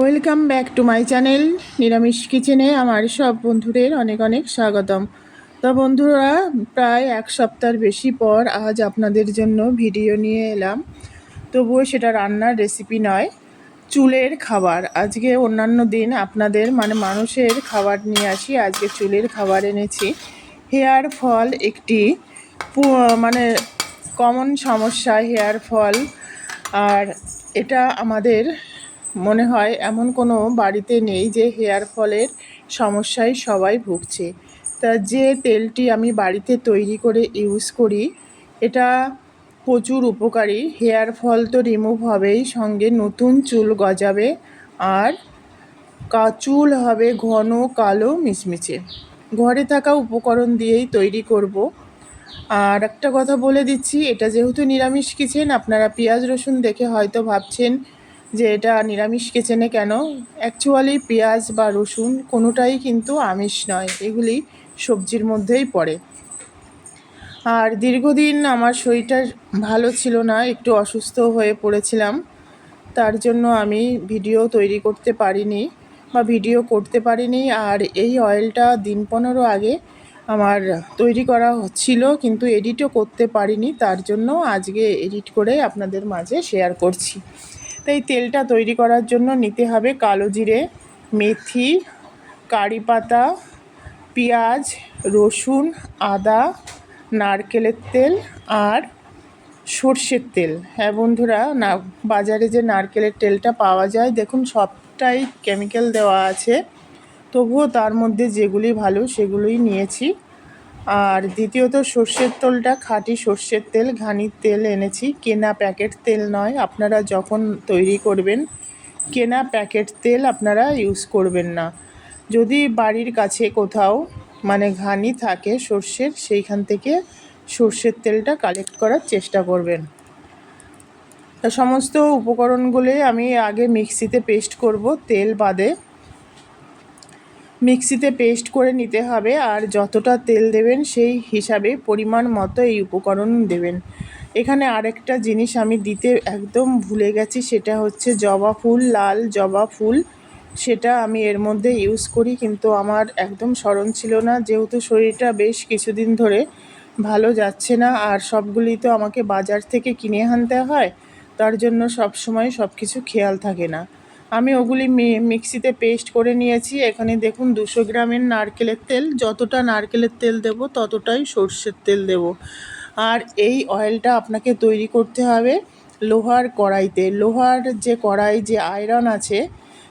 Welcome back to my channel নিরামিষ কিচেনে আমার সব বন্ধুদের অনেক অনেক স্বাগতম। তো বন্ধুরা, প্রায় এক সপ্তাহের বেশি পর আজ আপনাদের জন্য ভিডিও নিয়ে এলাম। তবুও সেটা রান্নার রেসিপি নয়, চুলের খাবার। আজকে অন্যান্য দিন আপনাদের মানে মানুষের খাবার নিয়ে আসি। আজকে চুলের খাবার এনেছি। হেয়ার ফল একটি মানে কমন সমস্যা, হেয়ার ফল। আর এটা আমাদের মনে হয় এমন কোনো বাড়িতে নেই যে হেয়ার ফলের সমস্যায় সবাই ভুগছে। তা যে তেলটি আমি বাড়িতে তৈরি করে ইউজ করি, এটা প্রচুর উপকারী। হেয়ার ফল তো রিমুভ হবেই, সঙ্গে নতুন চুল গজাবে আর চুল হবে ঘন কালো মিচমিচে। ঘরে থাকা উপকরণ দিয়েই তৈরি করব। আর একটা কথা বলে দিচ্ছি, এটা যেহেতু নিরামিষ কিচেন, আপনারা পেঁয়াজ, রসুন দেখে হয়তো ভাবছেন যে এটা নিরামিষ কিচেনে কেন? অ্যাকচুয়ালি পেঁয়াজ বা রসুন কোনোটাই কিন্তু আমিষ নয়, এগুলি সবজির মধ্যেই পড়ে। আর দীর্ঘদিন আমার শরীরটা ভালো ছিল না, একটু অসুস্থ হয়ে পড়েছিলাম, তার জন্য আমি ভিডিও তৈরি করতে পারিনি বা ভিডিও করতে পারিনি, আর এই অয়েলটা দিন পনেরো আগে আমার তৈরি করা হচ্ছিল, কিন্তু এডিটও করতে পারিনি, তার জন্য আজকে এডিট করে আপনাদের মাঝে শেয়ার করছি। তাই তেলটা তৈরি করার জন্য নিতে হবে কালো জিরে, মেথি, কারি পাতা, পেঁয়াজ, রসুন, আদা, নারকেলের তেল আর সর্ষের তেল। হ্যাঁ বন্ধুরা, না, বাজারে যে নারকেলের তেলটা পাওয়া যায়, দেখুন সবটাই কেমিক্যাল দেওয়া আছে। তবুও তার মধ্যে যেগুলি ভালো সেগুলোই নিয়েছি। আর দ্বিতীয়ত, সর্ষের তেলটা খাঁটি সর্ষের তেল, ঘানির তেল এনেছি। কেনা প্যাকেট তেল নয়, আপনারা যখন তৈরি করবেন, কেনা প্যাকেট তেল আপনারা ইউজ করবেন না। যদি বাড়ির কাছে কোথাও মানে ঘানি থাকে সর্ষের, সেইখান থেকে সর্ষের তেলটা কালেক্ট করার চেষ্টা করবেন। সমস্ত উপকরণগুলি আমি আগে মিক্সিতে পেস্ট করব, তেল বাদে মিক্সিতে পেস্ট করে নিতে হবে আর যতটা তেল দেবেন সেই হিসাবে পরিমাণ মতো এই উপকরণ দেবেন। এখানে আরেকটা জিনিস আমি দিতে একদম ভুলে গেছি, সেটা হচ্ছে জবা ফুল, লাল জবা ফুল। সেটা আমি এর মধ্যে ইউজ করি, কিন্তু আমার একদম স্মরণ ছিল না। যেহেতু শরীরটা বেশ কিছুদিন ধরে ভালো যাচ্ছে না, আর সবগুলি তো আমাকে বাজার থেকে কিনে আনতে হয়, তার জন্য সব সময় সব কিছু খেয়াল থাকে না। আমি ওগুলি মিক্সিতে পেস্ট করে নিয়েছি। এখানে দেখুন দুশো গ্রামের নারকেলের তেল। যতটা নারকেলের তেল দেব, ততটাই সর্ষের তেল দেব। আর এই অয়েলটা আপনাকে তৈরি করতে হবে লোহার কড়াইতে। লোহার যে কড়াই, যে আয়রন আছে,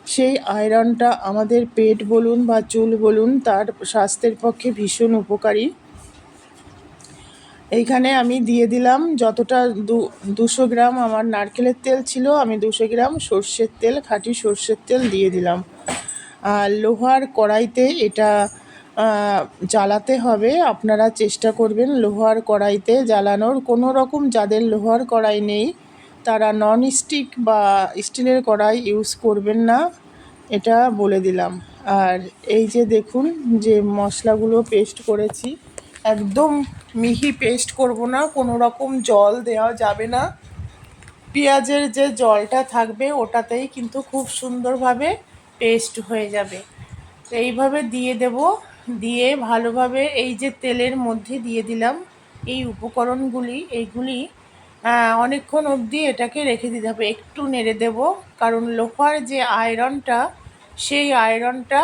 সেই আয়রনটা আমাদের পেট বলুন বা চুল বলুন, তার স্বাস্থ্যের পক্ষে ভীষণ উপকারী। এইখানে আমি দিয়ে দিলাম যতটা দু, দুশো গ্রাম আমার নারকেলের তেল ছিল, আমি দুশো গ্রাম সর্ষের তেল, খাঁটি সর্ষের তেল দিয়ে দিলাম। আর লোহার কড়াইতে এটা জ্বালাতে হবে, আপনারা চেষ্টা করবেন লোহার কড়াইতে জ্বালানোর। কোনো রকম যাদের লোহার কড়াই নেই, তারা নন স্টিক বা স্টিলের কড়াই ইউজ করবেন না, এটা বলে দিলাম। আর এই যে দেখুন যে মশলাগুলো পেস্ট করেছি একদম মিহি পেস্ট করব না, কোনো রকম জল দেওয়া যাবে না। পেঁয়াজের যে জলটা থাকবে, ওটাতেই কিন্তু খুব সুন্দরভাবে পেস্ট হয়ে যাবে। এইভাবে দিয়ে দেব, দিয়ে ভালোভাবে এই যে তেলের মধ্যে দিয়ে দিলাম এই উপকরণগুলি, এইগুলি অনেকক্ষণ অবধি এটাকে রেখে দিতে হবে। একটু নেড়ে দেব, কারণ লোহার যে আয়রনটা সেই আয়রনটা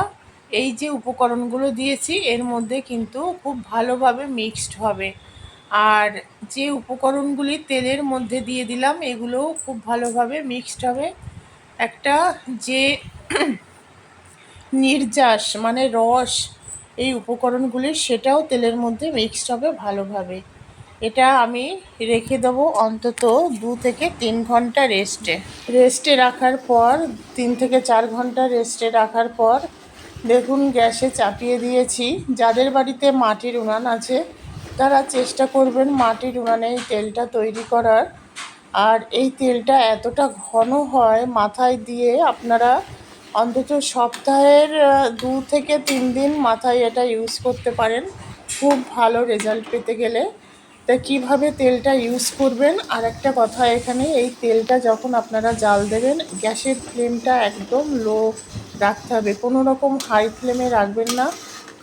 এই যে উপকরণগুলো দিয়েছি, এর মধ্যে কিন্তু খুব ভালোভাবে মিক্সড হবে। আর যে উপকরণগুলি তেলের মধ্যে দিয়ে দিলাম, এগুলোও খুব ভালোভাবে মিক্সড হবে। একটা যে নির্যাস মানে রস, এই উপকরণগুলি, সেটাও তেলের মধ্যে মিক্সড হবে ভালোভাবে। এটা আমি রেখে দেবো অন্তত দু থেকে তিন ঘণ্টা রেস্টে রেস্টে রাখার পর, তিন থেকে চার ঘণ্টা রেস্টে রাখার পর দেখুন, গ্যাসে চাপিয়ে দিয়েছি। যাদের বাড়িতে মাটির উনান আছে, তারা চেষ্টা করবেন মাটির উনানে এই তেলটা তৈরি করার। আর এই তেলটা এতটা ঘন হয় মাথায় দিয়ে, আপনারা অন্তত সপ্তাহের দু থেকে তিন দিন মাথায় এটা ইউজ করতে পারেন। খুব ভালো রেজাল্ট পেতে গেলে। তা কীভাবে তেলটা ইউজ করবেন? আর একটা কথা এখানে, এই তেলটা যখন আপনারা জাল দেবেন, গ্যাসের ফ্লেমটা একদম লো রাখতে হবে। কোনো রকম হাই ফ্লেমে রাখবেন না,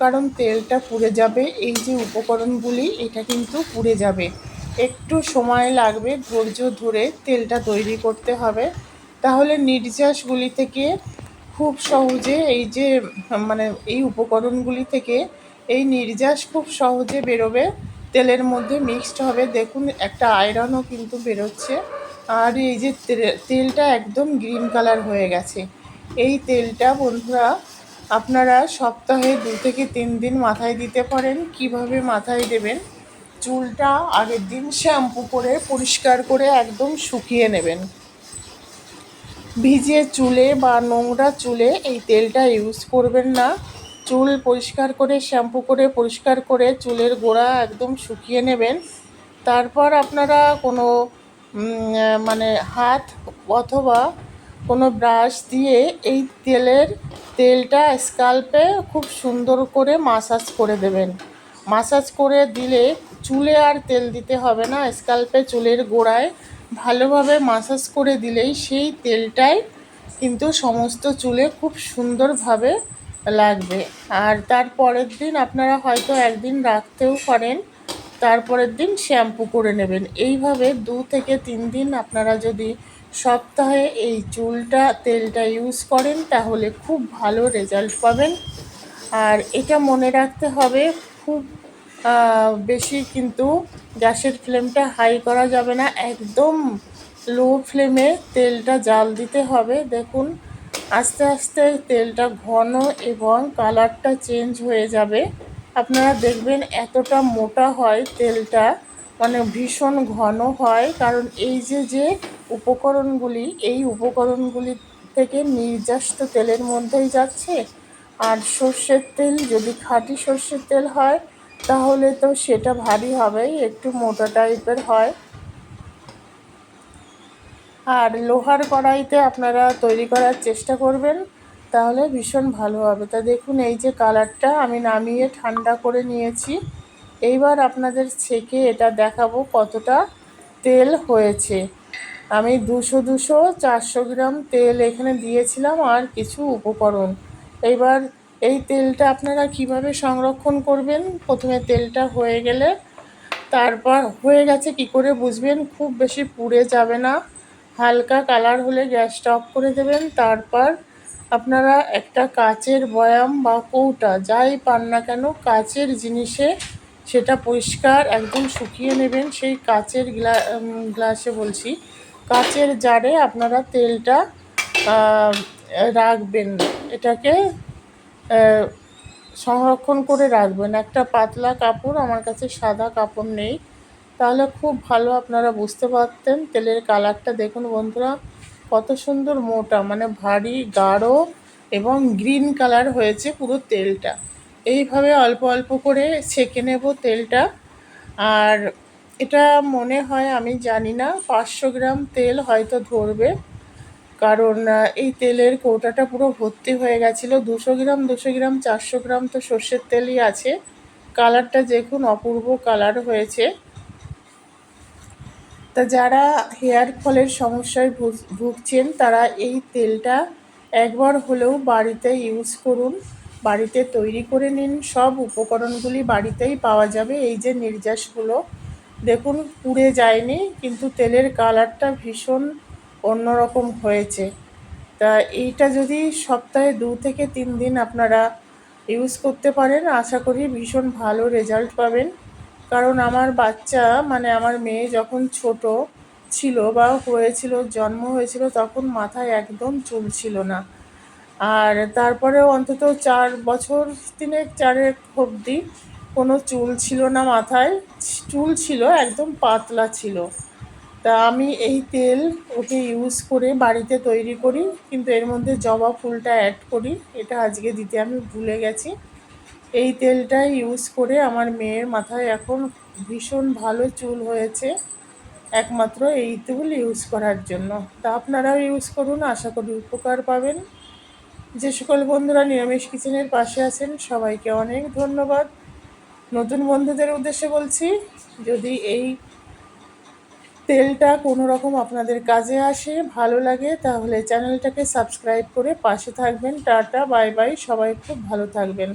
কারণ তেলটা পুড়ে যাবে। এই যে উপকরণগুলি, এটা কিন্তু পুড়ে যাবে। একটু সময় লাগবে ধৈর্য ধরে তেলটা তৈরি করতে হবে। তাহলে নির্যাসগুলি থেকে খুব সহজে এই যে মানে এই উপকরণগুলি থেকে এই নির্যাস খুব সহজে বেরোবে। তেলের মধ্যে মিক্সড হবে। দেখুন, একটা আয়রনও কিন্তু বেরোচ্ছে। আর এই যে তেলটা একদম গ্রিন কালার হয়ে গেছে। এই তেলটা বন্ধুরা আপনারা সপ্তাহে দু থেকে তিন দিন মাথায় দিতে পারেন। কীভাবে মাথায় দেবেন? চুলটা আগের দিন শ্যাম্পু করে, পরিষ্কার করে একদম শুকিয়ে নেবেন। ভিজে চুলে বা নোংরা চুলে এই তেলটা ইউজ করবেন না। চুল পরিষ্কার করে, শ্যাম্পু করে, পরিষ্কার করে চুলের গোড়া একদম শুকিয়ে নেবেন। তারপর আপনারা কোনো মানে হাত অথবা কোনো ব্রাশ দিয়ে এই তেলের তেলটা স্কাল্পে খুব সুন্দর করে মাসাজ করে দেবেন। মাসাজ করে দিলে চুলে আর তেল দিতে হবে না স্কাল্পে চুলের গোড়ায় ভালোভাবে মাসাজ করে দিলেই সেই তেলটাই কিন্তু সমস্ত চুলে খুব সুন্দরভাবে লাগবে। আর তারপরের দিন আপনারা হয়তো একদিন রাখতেও পারেন তারপরের দিন শ্যাম্পু করে নেবেন। এইভাবে দু থেকে তিন দিন আপনারা যদি সপ্তাহে এই চুলটা, তেলটা ইউজ করেন, তাহলে খুব ভালো রেজাল্ট পাবেন। আর এটা মনে রাখতে হবে, খুব বেশি কিন্তু গ্যাসের ফ্লেমটা হাই করা যাবে না। একদম লো ফ্লেমে তেলটা জাল দিতে হবে। দেখুন, আস্তে আস্তে তেলটা ঘন এবং কালারটা চেঞ্জ হয়ে যাবে। আপনারা দেখবেন এতটা মোটা হয় তেলটা মানে ভীষণ ঘন হয়। কারণ এই যে যে উপকরণগুলি, এই উপকরণগুলি থেকে নির্যাস্ত তেলের মধ্যেই যাচ্ছে। আর সর্ষের তেল, যদি খাঁটি সর্ষের তেল হয়, তাহলে তো সেটা ভারী হবেই, একটু মোটা টাইপের হয়। আর লোহার কড়াইতে আপনারা তৈরি করার চেষ্টা করবেন, তাহলে ভীষণ ভালো হবে। তা দেখুন, এই যে কালারটা আমি নামিয়ে ঠান্ডা করে নিয়েছি। এইবার আপনাদের ছেঁকে এটা দেখাবো কতটা তেল হয়েছে। আমি দুশো দুশো চারশো গ্রাম তেল এখানে দিয়েছিলাম আর কিছু উপকরণ। এইবার এই তেলটা আপনারা কীভাবে সংরক্ষণ করবেন? প্রথমে তেলটা হয়ে গেলে তারপর হয়ে গেছে কি করে বুঝবেন? খুব বেশি পুড়ে যাবে না। হালকা কালার হলে গ্যাসটা অফ করে দেবেন। তারপর আপনারা একটা কাচের বয়াম বা কৌটা, যাই পান না কেন, কাচের জিনিসে সেটা পরিষ্কার একদম শুকিয়ে নেবেন। সেই কাচের গ্লা গ্লাসে বলছি। কাচের জারে আপনারা তেলটা রাখবেন। এটাকে সংরক্ষণ করে রাখবেন। একটা পাতলা কাপড়, আমার কাছে সাদা কাপড় নেই। তাহলে খুব ভালো আপনারা বুঝতে পারতেন তেলের কালারটা। দেখুন বন্ধুরা, কত সুন্দর মোটা মানে ভারী, গাঢ় এবং গ্রিন কালার হয়েছে পুরো তেলটা। এইভাবে অল্প অল্প করে ছেঁকে নেব তেলটা। আর এটা মনে হয়, আমি জানি না, পাঁচশো গ্রাম তেল হয়তো ধরবে। কারণ এই তেলের কৌটাটা পুরো ভর্তি হয়ে গেছিল। দুশো গ্রাম দুশো গ্রাম, চারশো গ্রাম তো সর্ষের তেলই আছে। কালারটা দেখুন, অপূর্ব কালার হয়েছে। তা যারা হেয়ার ফলের সমস্যায় ভুগছেন, তারা এই তেলটা একবার হলেও বাড়িতে ইউজ করুন। বাড়িতে তৈরি করে নিন। সব উপকরণগুলি বাড়িতেই পাওয়া যাবে। এই যে নির্যাসগুলো দেখুন, পুড়ে যায়নি, কিন্তু তেলের কালারটা ভীষণ অন্যরকম হয়েছে। তা এইটা যদি সপ্তাহে দু থেকে তিন দিন আপনারা ইউজ করতে পারেন, আশা করি ভীষণ ভালো রেজাল্ট পাবেন। কারণ আমার বাচ্চা মানে আমার মেয়ে যখন ছোট ছিল বা হয়েছিল, জন্ম হয়েছিল, তখন মাথায় একদম চুল ছিল না। আর তারপরে অন্তত চার বছর তিনেক, চারেক অবধি কোনো চুল ছিল না মাথায়, চুল ছিল, একদম পাতলা ছিল। তা আমি এই তেল ওকে ইউজ করে বাড়িতে তৈরি করি, কিন্তু এর মধ্যে জবা ফুলটা অ্যাড করি। এটা আজকে দিতে আমি ভুলে গেছি। এই তেলটা ইউজ করে আমার মেয়ের মাথায় এখন ভীষণ ভালো চুল হয়েছে, একমাত্র এই তেল ইউজ করার জন্য। তা আপনারাও ইউজ করুন, আশা করি উপকার পাবেন। যে সকল বন্ধুরা নিরামিষ কিচেনের পাশে আছেন, সবাইকে অনেক ধন্যবাদ। নতুন বন্ধুদের উদ্দেশ্যে বলছি, যদি এই তেলটা কোনো রকম আপনাদের কাজে আসে, ভালো লাগে, তাহলে চ্যানেলটাকে সাবস্ক্রাইব করে পাশে থাকবেন। টাটা, বাই বাই, সবাই খুব ভালো থাকবেন।